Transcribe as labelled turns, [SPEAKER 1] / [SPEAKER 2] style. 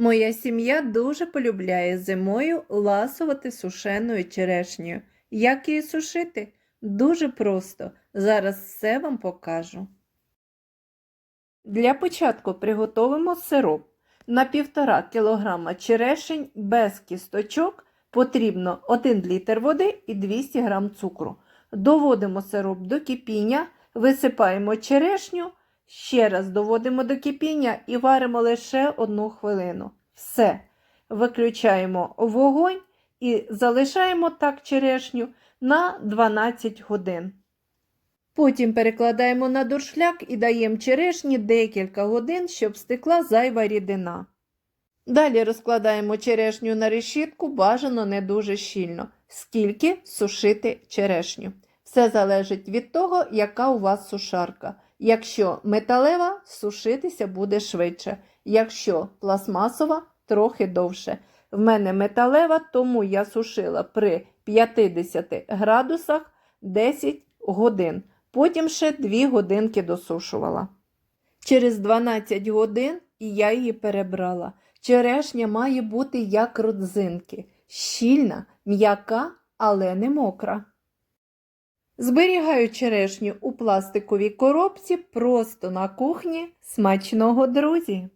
[SPEAKER 1] Моя сім'я дуже полюбляє зимою ласувати сушеною черешнею. Як її сушити? Дуже просто. Зараз все вам покажу. Для початку приготовимо сироп. На 1,5 кг черешень без кісточок потрібно 1 літр води і 200 г цукру. Доводимо сироп до кипіння, висипаємо черешню, ще раз доводимо до кипіння і варимо лише 1 хвилину. Все. Виключаємо вогонь і залишаємо так черешню на 12 годин. Потім перекладаємо на дуршляк і даємо черешні декілька годин, щоб стекла зайва рідина. Далі розкладаємо черешню на решітку, бажано не дуже щільно. Скільки сушити черешню. Все залежить від того, яка у вас сушарка. Якщо металева, сушитися буде швидше. Якщо пластмасова, трохи довше. В мене металева, тому я сушила при 50 градусах 10 годин. Потім ще 2 годинки досушувала. Через 12 годин я її перебрала. Черешня має бути як родзинки, щільна, м'яка, але не мокра. Зберігаю черешню у пластиковій коробці просто на кухні. Смачного, друзі!